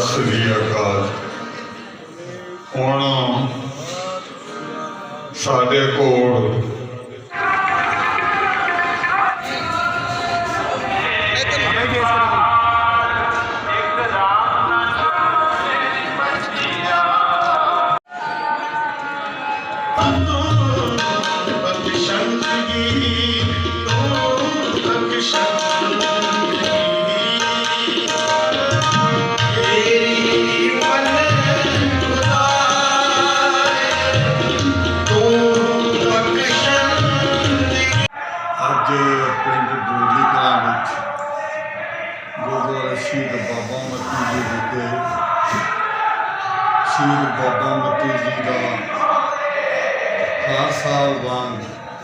ਸ੍ਰੀ ਅਕਾਲ। ਹੁਣ ਸਾਡੇ ਕੋਲ ਸ਼ਹੀਦ ਬਾਬਾ ਮਤੀ ਜੀ ਵਿਖੇ ਸ਼ਹੀਦ ਬਾਬਾ ਮਤੀ ਜੀ ਦਾ ਹਰ ਸਾਲ ਵਾਂਗ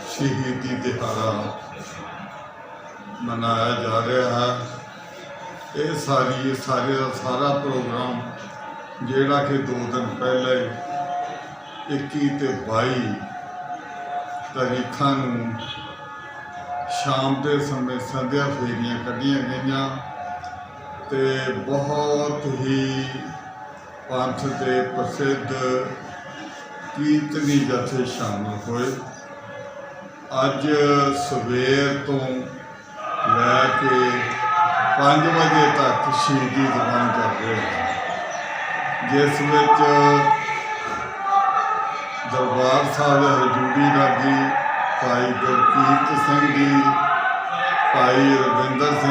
ਸ਼ਹੀਦੀ ਦਿਹਾੜਾ ਮਨਾਇਆ ਜਾ ਰਿਹਾ ਹੈ। ਇਹ ਸਾਰੀ ਇਹ ਸਾਰੇ ਦਾ ਸਾਰਾ ਪ੍ਰੋਗਰਾਮ ਜਿਹੜਾ ਕਿ ਦੋ ਦਿਨ ਪਹਿਲੇ 21 ਤੇ 22 ਤਾਰੀਖਾਂ ਨੂੰ ਸ਼ਾਮ ਦੇ ਸਮੇਂ ਸੰਧਿਆ ਫੇਰੀਆਂ ਕੱਢੀਆਂ ਗਈਆਂ। ਤੇ ਬਹੁਤ ਹੀ ਪੰਥ ਦੇ ਪ੍ਰਸਿੱਧ ਕੀਰਤਨੀ ਜਥੇ ਸ਼ਾਮਲ ਹੋਏ। ਅੱਜ ਸਵੇਰ ਤੋਂ ਲੈ ਕੇ 5 ਵਜੇ ਤੱਕ ਸ਼ਹੀਦੀ ਦੀਵਾਨ ਚੱਲ ਰਿਹਾ ਜਿਸ ਵਿੱਚ ਦਰਬਾਰ ਸਾਹਿਬ ਹਜੂਰੀ ਰਾਗੀ ਭਾਈ ਗੁਰਕੀਰਤ ਸਿੰਘ ਜੀ, ਭਾਈ ਰਵਿੰਦਰ ਸਿੰਘ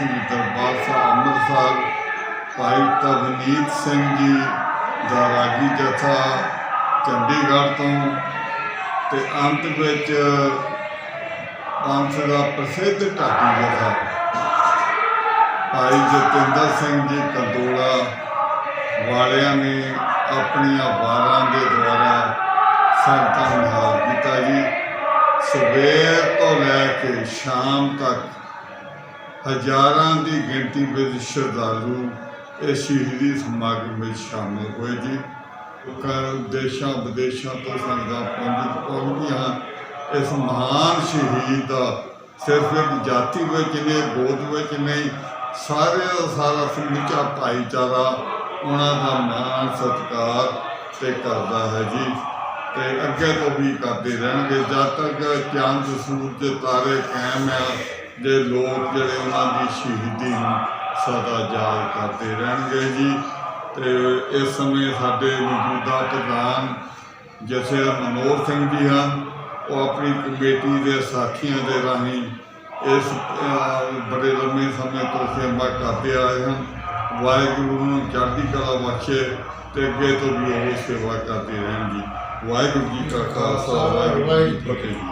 ਸਿੰਘ ਦਰਬਾਰ ਸਾਹਿਬ ਅੰਮ੍ਰਿਤਸਰ, ਭਾਈ ਤਵਨੀਤ ਸਿੰਘ ਜੀ ਦਾ ਰਾਗੀ ਜਥਾ ਚੰਡੀਗੜ੍ਹ ਤੋਂ ਤੇ ਅੰਤ ਵਿੱਚ ਪੰਥ ਦਾ ਪ੍ਰਸਿੱਧ ਢਾਡੀ ਜਥਾ। ਭਾਈ ਜਤਿੰਦਰ ਸਿੰਘ ਜੀ ਕੰਦੋਲਾ ਵਾਲਿਆਂ ਨੇ ਆਪਣੀਆਂ ਵਾਰਾਂ ਦੇ ਦੁਆਰਾ ਸੰਤਾਂ ਨੂੰ ਹਾਲ ਕੀਤਾ ਜੀ। ਸਵੇਰ ਤੋਂ ਲੈ ਕੇ ਸ਼ਾਮ ਤੱਕ ਹਜ਼ਾਰਾਂ ਦੀ ਗਿਣਤੀ ਵਿੱਚ ਸ਼ਰਧਾਲੂ ਇਸ ਸ਼ਹੀਦੀ ਸਮਾਗਮ ਵਿੱਚ ਸ਼ਾਮਲ ਹੋਏ ਜੀ। ਲੋਕਾਂ ਦੇਸ਼ਾਂ ਵਿਦੇਸ਼ਾਂ ਤੋਂ ਸੰਗਤਾਂ ਪਹੁੰਚ ਪਹੁੰਚਦੀਆਂ ਇਸ ਮਹਾਨ ਸ਼ਹੀਦ ਦਾ ਸਿਰਫ ਇੱਕ ਜਾਤੀ ਵਿੱਚ ਨਹੀਂ, ਗੋਦ ਵਿੱਚ ਨਹੀਂ, ਸਾਰੇ ਦਾ ਸਾਰਾ ਸਮੁੱਚਾ ਭਾਈਚਾਰਾ ਉਹਨਾਂ ਦਾ ਮਾਣ ਸਤਿਕਾਰ ਤੇ ਕਰਦਾ ਹੈ ਜੀ। ਤੇ ਅੱਗੇ ਤੋਂ ਵੀ ਕਰਦੇ ਰਹਿਣਗੇ। ਜਦ ਤੱਕ ਚੰਦ, ਸੂਰਜ, ਤਾਰੇ ਕਾਇਮ ਆ ਦੇ ਲੋਕ ਜਿਹੜੇ ਉਹਨਾਂ ਦੀ ਸ਼ਹੀਦੀ ਨੂੰ ਸਦਾ ਯਾਦ ਕਰਦੇ ਰਹਿਣਗੇ ਜੀ। ਤੇ ਇਸ ਸਮੇਂ ਸਾਡੇ ਮੌਜੂਦਾ ਪ੍ਰਧਾਨ ਜਸੇ ਮਨੋਹਰ ਸਿੰਘ ਜੀ ਹਨ। ਉਹ ਆਪਣੀ ਕਮੇਟੀ ਦੇ ਸਾਥੀਆਂ ਦੇ ਰਾਹੀਂ ਇਸ ਬੜੇ ਲੰਮੇ ਸਮੇਂ ਤੋਂ ਸੇਵਾ ਕਰਦੇ ਆਏ ਹਨ। ਵਾਹਿਗੁਰੂ ਨੂੰ ਚੜ੍ਹਦੀ ਕਲਾ ਬਖਸ਼ੇ ਤੇ ਅੱਗੇ ਤੋਂ ਵੀ ਉਹ ਸੇਵਾ ਕਰਦੇ ਰਹਿਣ ਜੀ। ਵਾਹਿਗੁਰੂ ਜੀ ਕਾ ਖਾਲਸਾ, ਵਾਹਿਗੁਰੂ ਜੀ ਕੀ ਫਤਿਹ ਜੀ।